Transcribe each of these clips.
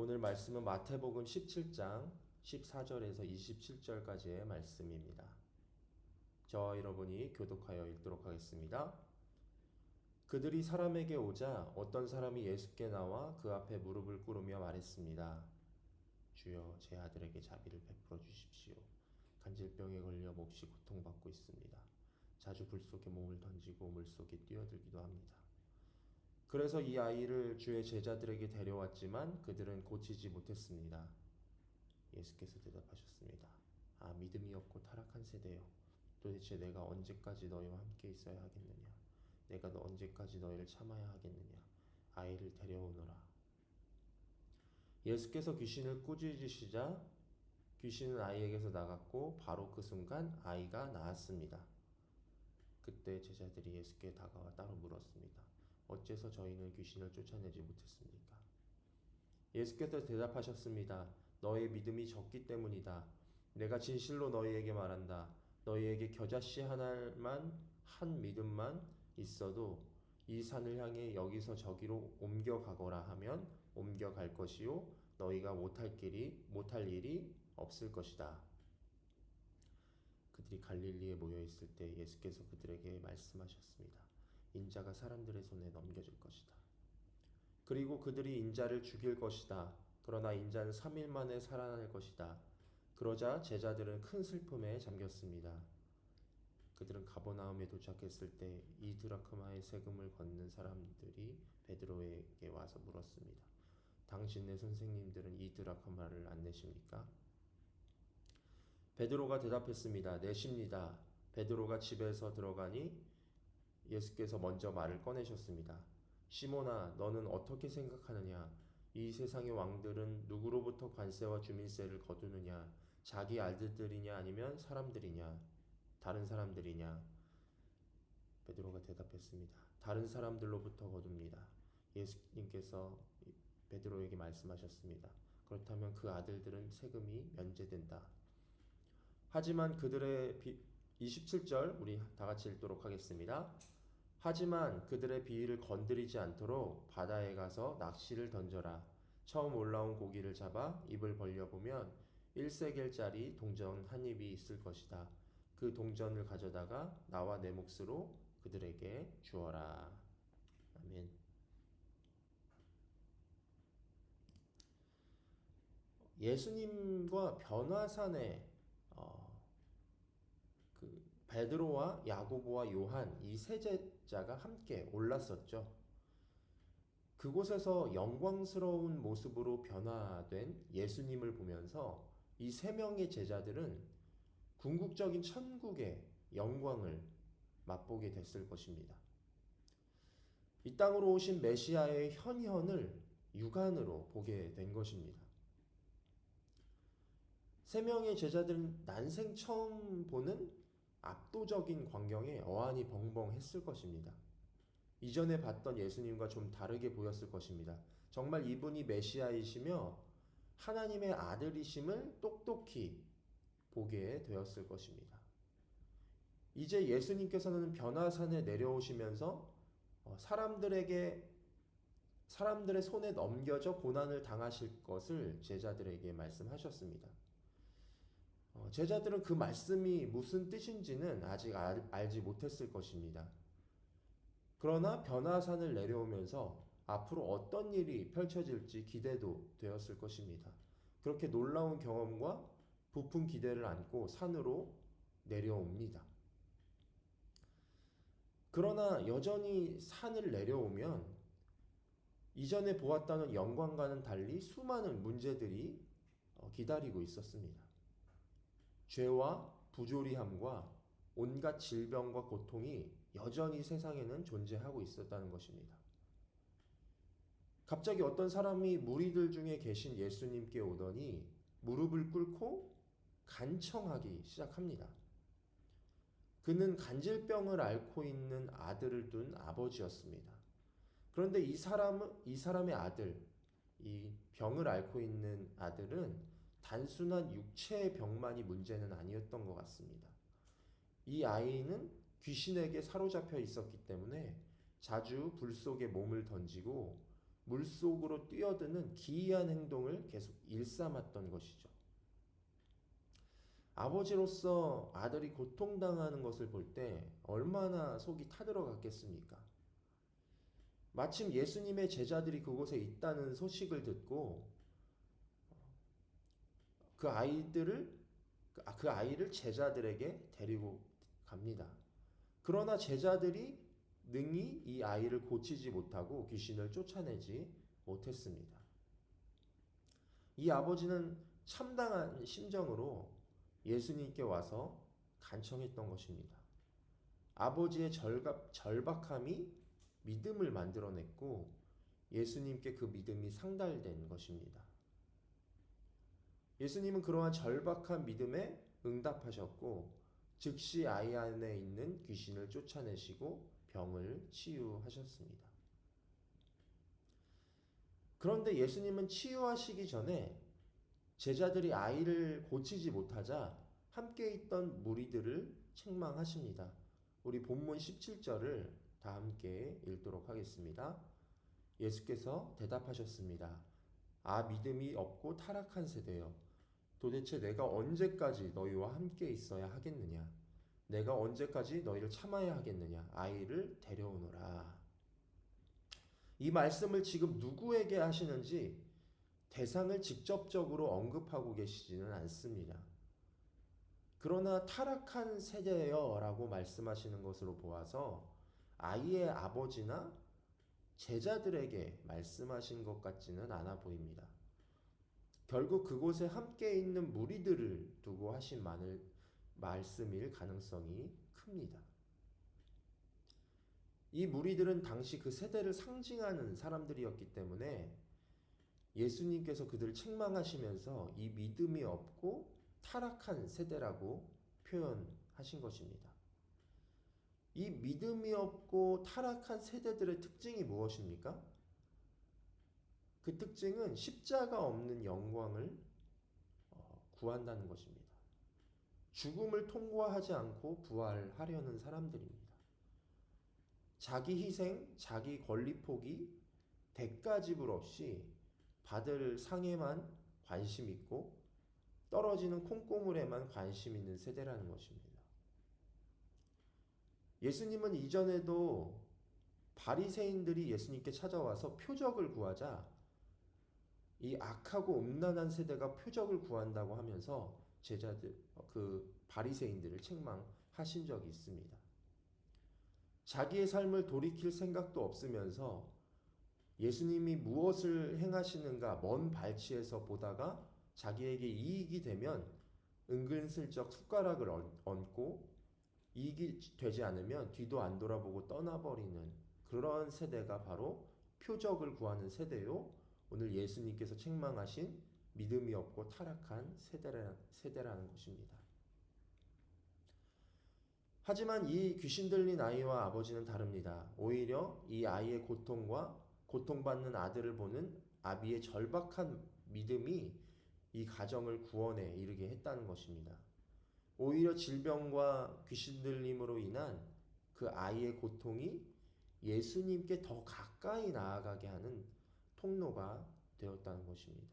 오늘 말씀은 마태복음 17장 14절에서 27절까지의 말씀입니다. 저와 여러분이 교독하여 읽도록 하겠습니다. 그들이 사람에게 오자 어떤 사람이 예수께 나와 그 앞에 무릎을 꿇으며 말했습니다. 주여 제 아들에게 자비를 베풀어 주십시오. 간질병에 걸려 몹시 고통받고 있습니다. 자주 불 속에 몸을 던지고 물 속에 뛰어들기도 합니다. 그래서 이 아이를 주의 제자들에게 데려왔지만 그들은 고치지 못했습니다. 예수께서 대답하셨습니다. 아, 믿음이 없고 타락한 세대요. 도대체 내가 언제까지 너희와 함께 있어야 하겠느냐? 내가 너 언제까지 너희를 참아야 하겠느냐? 아이를 데려오너라. 예수께서 귀신을 꾸짖으시자 귀신은 아이에게서 나갔고 바로 그 순간 아이가 나았습니다. 그때 제자들이 예수께 다가와 따로 물었습니다. 어째서 저희는 귀신을 쫓아내지 못했습니까? 예수께서 대답하셨습니다. 너의 믿음이 적기 때문이다. 내가 진실로 너희에게 말한다. 너희에게 겨자씨 하나만 한 믿음만 있어도 이 산을 향해 여기서 저기로 옮겨가거라 하면 옮겨갈 것이요 너희가 못할 길이 못할 일이 없을 것이다. 그들이 갈릴리에 모여 있을 때 예수께서 그들에게 말씀하셨습니다. 인자가 사람들의 손에 넘겨질 것이다. 그리고 그들이 인자를 죽일 것이다. 그러나 인자는 3일 만에 살아날 것이다. 그러자 제자들은 큰 슬픔에 잠겼습니다. 그들은 가버나움에 도착했을 때 이 드라크마의 세금을 걷는 사람들이 베드로에게 와서 물었습니다. 당신네 선생님들은 이 드라크마를 안 내십니까? 베드로가 대답했습니다. 내십니다. 베드로가 집에서 들어가니 예수께서 먼저 말을 꺼내셨습니다. 시몬아, 너는 어떻게 생각하느냐? 이 세상의 왕들은 누구로부터 관세와 주민세를 거두느냐? 자기 아들들이냐 아니면 사람들이냐? 다른 사람들이냐? 베드로가 대답했습니다. 다른 사람들로부터 거둡니다. 예수님께서 베드로에게 말씀하셨습니다. 그렇다면 그 아들들은 세금이 면제된다. 하지만 그들의 비, 27절 우리 다 같이 읽도록 하겠습니다. 하지만 그들의 비위를 건드리지 않도록 바다에 가서 낚시를 던져라. 처음 올라온 고기를 잡아 입을 벌려보면 1세겔짜리 동전 한 입이 있을 것이다. 그 동전을 가져다가 나와 내 몫으로 그들에게 주어라. 아멘. 예수님과 변화산에 베드로와 야고보와 요한 이 세 제자가 함께 올랐었죠. 그곳에서 영광스러운 모습으로 변화된 예수님을 보면서 이 세 명의 제자들은 궁극적인 천국의 영광을 맛보게 됐을 것입니다. 이 땅으로 오신 메시아의 현현을 육안으로 보게 된 것입니다. 세 명의 제자들은 난생 처음 보는 압도적인 광경에 어안이 벙벙했을 것입니다. 이전에 봤던 예수님과 좀 다르게 보였을 것입니다. 정말 이분이 메시아이시며 하나님의 아들이심을 똑똑히 보게 되었을 것입니다. 이제 예수님께서는 변화산에 내려오시면서 어, 사람들에게 사람들의 손에 넘겨져 고난을 당하실 것을 제자들에게 말씀하셨습니다. 어, 제자들은 그 말씀이 무슨 뜻인지는 아직 알, 지 못했을 것입니다. 그러나 변화산을 내려오면서 앞으로 어떤 일이 펼쳐질지 기대도 되었을 것입니다. 그렇게 놀라운 경험과 부푼 기대를 안고 산으로 내려옵니다. 그러나 여전히 산을 내려오면 이전에 보았다는 영광과는 달리 수많은 문제들이 어, 기다리고 있었습니다. 죄와 부조리함과 온갖 질병과 고통이 여전히 세상에는 존재하고 있었다는 것입니다. 갑자기 어떤 사람이 무리들 중에 계신 예수님께 오더니 무릎을 꿇고 간청하기 시작합니다. 그는 간질병을 앓고 있는 아들을 둔 아버지였습니다. 그런데 이 사람은 이 사람의 아들, 이 병을 앓고 있는 아들은 단순한 육체의 병만이 문제는 아니었던 것 같습니다. 이 아이는 귀신에게 사로잡혀 있었기 때문에 자주 불 속에 몸을 던지고 물 속으로 뛰어드는 기이한 행동을 계속 일삼았던 것이죠. 아버지로서 아들이 고통당하는 것을 볼 때 얼마나 속이 타들어갔겠습니까? 마침 예수님의 제자들이 그곳에 있다는 소식을 듣고 그 아이들을 그 아이를 제자들에게 데리고 갑니다. 그러나 제자들이 능히 이 아이를 고치지 못하고 귀신을 쫓아내지 못했습니다. 이 아버지는 참당한 심정으로 예수님께 와서 간청했던 것입니다. 아버지의 절박, 절박함이 믿음을 만들어냈고 예수님께 그 믿음이 상달된 것입니다. 예수님은 그러한 절박한 믿음에 응답하셨고 즉시 아이 안에 있는 귀신을 쫓아내시고 병을 치유하셨습니다. 그런데 예수님은 치유하시기 전에 제자들이 아이를 고치지 못하자 함께 있던 무리들을 책망하십니다. 우리 본문 17절을 다 함께 읽도록 하겠습니다. 예수께서 대답하셨습니다. 아 믿음이 없고 타락한 세대여 도대체 내가 언제까지 너희와 함께 있어야 하겠느냐 내가 언제까지 너희를 참아야 하겠느냐 아이를 데려오너라 이 말씀을 지금 누구에게 하시는지 대상을 직접적으로 언급하고 계시지는 않습니다. 그러나 타락한 세대여 라고 말씀하시는 것으로 보아서 아이의 아버지나 제자들에게 말씀하신 것 같지는 않아 보입니다. 결국 그곳에 함께 있는 무리들을 두고 하신 말을, 말씀일 가능성이 큽니다. 이 무리들은 당시 그 세대를 상징하는 사람들이었기 때문에 예수님께서 그들을 책망하시면서 이 믿음이 없고 타락한 세대라고 표현하신 것입니다. 이 믿음이 없고 타락한 세대들의 특징이 무엇입니까? 그 특징은 십자가 없는 영광을 어, 구한다는 것입니다. 죽음을 통과하지 않고 부활하려는 사람들입니다. 자기 희생, 자기 권리 포기, 대가 지불 없이 받을 상에만 관심 있고 떨어지는 콩고물에만 관심 있는 세대라는 것입니다. 예수님은 이전에도 바리새인들이 예수님께 찾아와서 표적을 구하자 이 악하고 음란한 세대가 표적을 구한다고 하면서 제자들 그 바리새인들을 책망하신 적이 있습니다. 자기의 삶을 돌이킬 생각도 없으면서 예수님이 무엇을 행하시는가 먼 발치에서 보다가 자기에게 이익이 되면 은근슬쩍 숟가락을 얹고 이익이 되지 않으면 뒤도 안 돌아보고 떠나버리는 그런 세대가 바로 표적을 구하는 세대요. 오늘 예수님께서 책망하신 믿음이 없고 타락한 세대라, 세대라는 것입니다. 하지만 이 귀신 들린 아이와 아버지는 다릅니다. 오히려 이 아이의 고통과 고통받는 아들을 보는 아비의 절박한 믿음이 이 가정을 구원에 이르게 했다는 것입니다. 오히려 질병과 귀신 들림으로 인한 그 아이의 고통이 예수님께 더 가까이 나아가게 하는 통로가 되었다는 것입니다.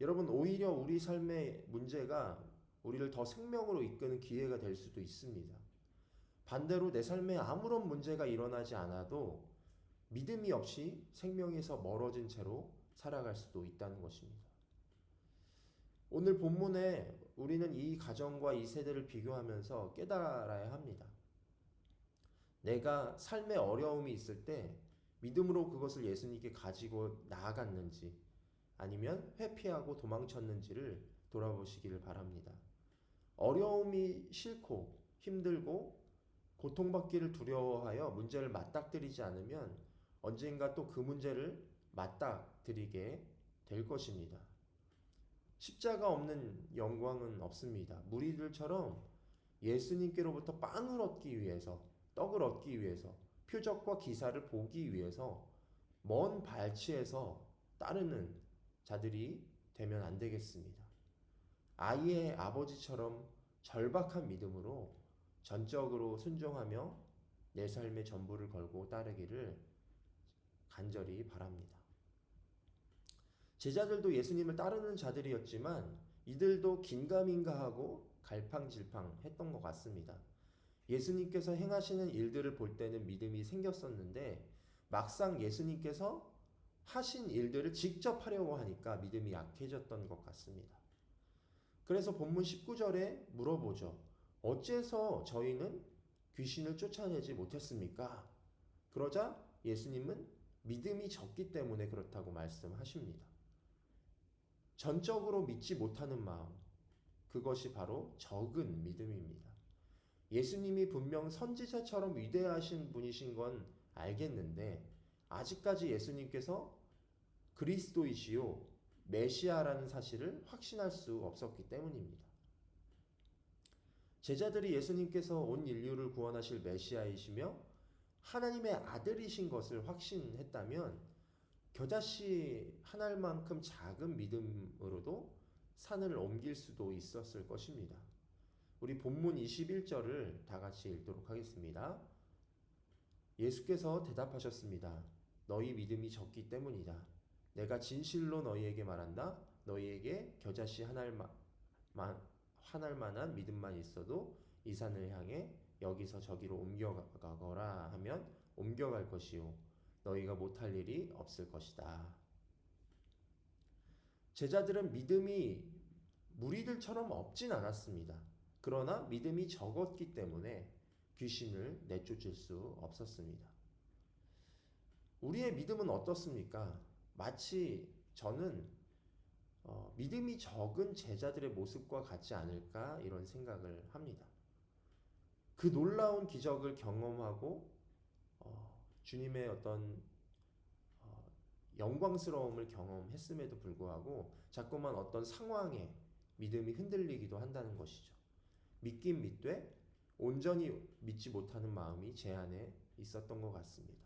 여러분, 오히려 우리 삶의 문제가 우리를 더 생명으로 이끄는 기회가 될 수도 있습니다. 반대로 내 삶에 아무런 문제가 일어나지 않아도 믿음이 없이 생명에서 멀어진 채로 살아갈 수도 있다는 것입니다. 오늘 본문에 우리는 이 가정과 이 세대를 비교하면서 깨달아야 합니다. 내가 삶의 어려움이 있을 때 믿음으로 그것을 예수님께 가지고 나아갔는지 아니면 회피하고 도망쳤는지를 돌아보시기를 바랍니다. 어려움이 싫고 힘들고 고통받기를 두려워하여 문제를 맞닥뜨리지 않으면 언젠가 또 그 문제를 맞닥뜨리게 될 것입니다. 십자가 없는 영광은 없습니다. 무리들처럼 예수님께로부터 빵을 얻기 위해서, 떡을 얻기 위해서, 표적과 기사를 보기 위해서 먼 발치에서 따르는 자들이 되면 안 되겠습니다. 아이의 아버지처럼 절박한 믿음으로 전적으로 순종하며 내 삶의 전부를 걸고 따르기를 간절히 바랍니다. 제자들도 예수님을 따르는 자들이었지만 이들도 긴가민가하고 갈팡질팡 했던 것 같습니다. 예수님께서 행하시는 일들을 볼 때는 믿음이 생겼었는데 막상 예수님께서 하신 일들을 직접 하려고 하니까 믿음이 약해졌던 것 같습니다. 그래서 본문 19절에 물어보죠. 어째서 저희는 귀신을 쫓아내지 못했습니까? 그러자 예수님은 믿음이 적기 때문에 그렇다고 말씀하십니다. 전적으로 믿지 못하는 마음, 그것이 바로 적은 믿음입니다. 예수님이 분명 선지자처럼 위대하신 분이신 건 알겠는데, 아직까지 예수님께서 그리스도이시요, 메시아라는 사실을 확신할 수 없었기 때문입니다. 제자들이 예수님께서 온 인류를 구원하실 메시아이시며 하나님의 아들이신 것을 확신했다면 겨자씨 하나만큼 작은 믿음으로도 산을 옮길 수도 있었을 것입니다. 우리 본문 21절을 다 같이 읽도록 하겠습니다. 예수께서 대답하셨습니다. 너희 믿음이 적기 때문이다. 내가 진실로 너희에게 말한다. 너희에게 겨자씨 하나만 하나만한 믿음만 있어도 이 산을 향해 여기서 저기로 옮겨가거라 하면 옮겨갈 것이요 너희가 못할 일이 없을 것이다. 제자들은 믿음이 무리들처럼 없진 않았습니다. 그러나 믿음이 적었기 때문에 귀신을 내쫓을 수 없었습니다. 우리의 믿음은 어떻습니까? 마치 저는 어, 믿음이 적은 제자들의 모습과 같지 않을까 이런 생각을 합니다. 그 놀라운 기적을 경험하고 어, 주님의 어떤 어, 영광스러움을 경험했음에도 불구하고 자꾸만 어떤 상황에 믿음이 흔들리기도 한다는 것이죠. 믿긴 믿되 온전히 믿지 못하는 마음이 제 안에 있었던 것 같습니다.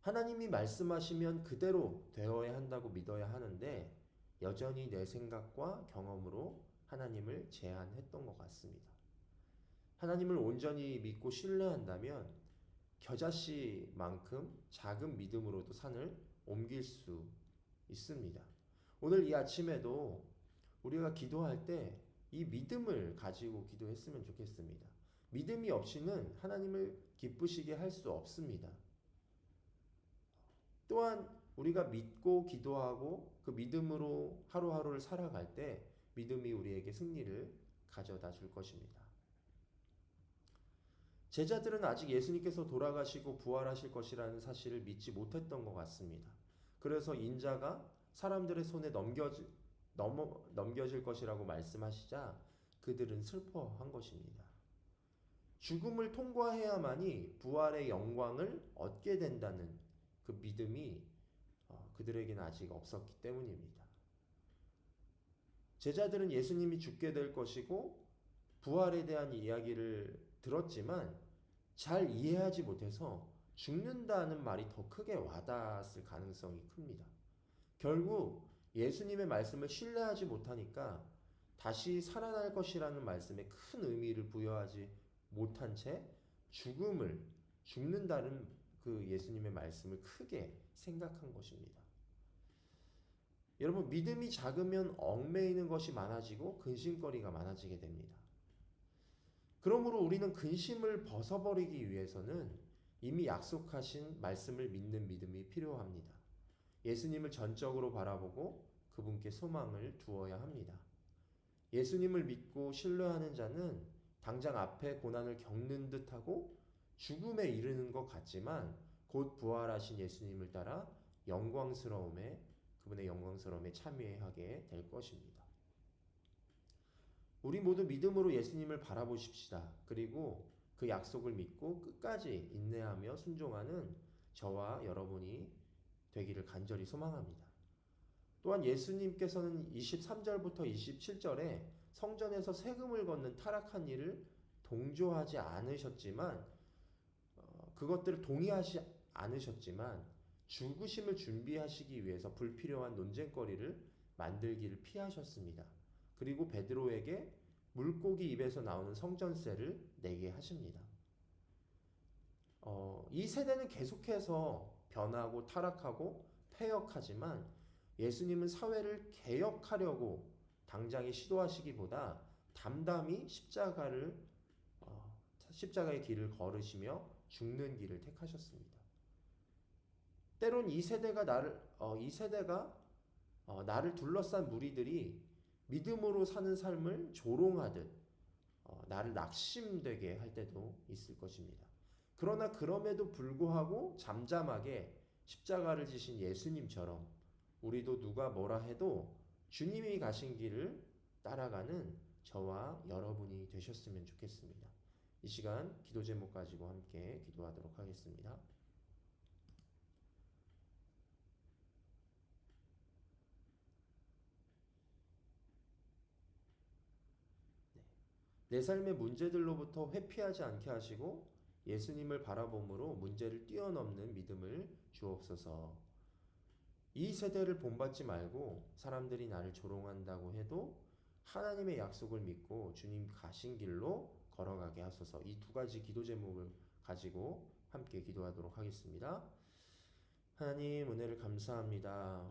하나님이 말씀하시면 그대로 되어야 한다고 믿어야 하는데 여전히 내 생각과 경험으로 하나님을 제한했던 것 같습니다. 하나님을 온전히 믿고 신뢰한다면 겨자씨만큼 작은 믿음으로도 산을 옮길 수 있습니다. 오늘 이 아침에도 우리가 기도할 때 이 믿음을 가지고 기도했으면 좋겠습니다. 믿음이 없이는 하나님을 기쁘시게 할 수 없습니다. 또한 우리가 믿고 기도하고 그 믿음으로 하루하루를 살아갈 때 믿음이 우리에게 승리를 가져다 줄 것입니다. 제자들은 아직 예수님께서 돌아가시고 부활하실 것이라는 사실을 믿지 못했던 것 같습니다. 그래서 인자가 사람들의 손에 넘겨지, 넘어, 넘겨질 것이라고 말씀하시자 그들은 슬퍼한 것입니다. 죽음을 통과해야만이 부활의 영광을 얻게 된다는 그 믿음이 어, 그들에게는 아직 없었기 때문입니다. 제자들은 예수님이 죽게 될 것이고 부활에 대한 이야기를 들었지만 잘 이해하지 못해서 죽는다는 말이 더 크게 와닿았을 가능성이 큽니다. 결국 예수님의 말씀을 신뢰하지 못하니까 다시 살아날 것이라는 말씀에 큰 의미를 부여하지 못한 채 죽음을 죽는다는 그 예수님의 말씀을 크게 생각한 것입니다. 여러분 믿음이 작으면 얽매이는 것이 많아지고 근심거리가 많아지게 됩니다. 그러므로 우리는 근심을 벗어버리기 위해서는 이미 약속하신 말씀을 믿는 믿음이 필요합니다. 예수님을 전적으로 바라보고 그분께 소망을 두어야 합니다. 예수님을 믿고 신뢰하는 자는 당장 앞에 고난을 겪는 듯하고 죽음에 이르는 것 같지만 곧 부활하신 예수님을 따라 영광스러움에 그분의 영광스러움에 참여하게 될 것입니다. 우리 모두 믿음으로 예수님을 바라보십시다. 그리고 그 약속을 믿고 끝까지 인내하며 순종하는 저와 여러분이 되기를 간절히 소망합니다. 또한 예수님께서는 23절부터 27절에 성전에서 세금을 걷는 타락한 일을 동조하지 않으셨지만 어, 그것들을 동의하지 않으셨지만 죽으심을 준비하시기 위해서 불필요한 논쟁거리를 만들기를 피하셨습니다. 그리고 베드로에게 물고기 입에서 나오는 성전세를 내게 하십니다. 어, 이 세대는 계속해서 변하고 타락하고 폐역하지만 예수님은 사회를 개혁하려고 당장에 시도하시기보다 담담히 십자가를 어, 십자가의 길을 걸으시며 죽는 길을 택하셨습니다. 때론 이 세대가 나를 어, 이 세대가 어, 나를 둘러싼 무리들이 믿음으로 사는 삶을 조롱하듯 어, 나를 낙심되게 할 때도 있을 것입니다. 그러나 그럼에도 불구하고 잠잠하게 십자가를 지신 예수님처럼 우리도 누가 뭐라 해도 주님이 가신 길을 따라가는 저와 여러분이 되셨으면 좋겠습니다. 이 시간 기도 제목 가지고 함께 기도하도록 하겠습니다. 내 삶의 문제들로부터 회피하지 않게 하시고 예수님을 바라봄으로 문제를 뛰어넘는 믿음을 주옵소서. 이 세대를 본받지 말고 사람들이 나를 조롱한다고 해도 하나님의 약속을 믿고 주님 가신 길로 걸어가게 하소서. 이 두 가지 기도 제목을 가지고 함께 기도하도록 하겠습니다. 하나님 은혜를 감사합니다.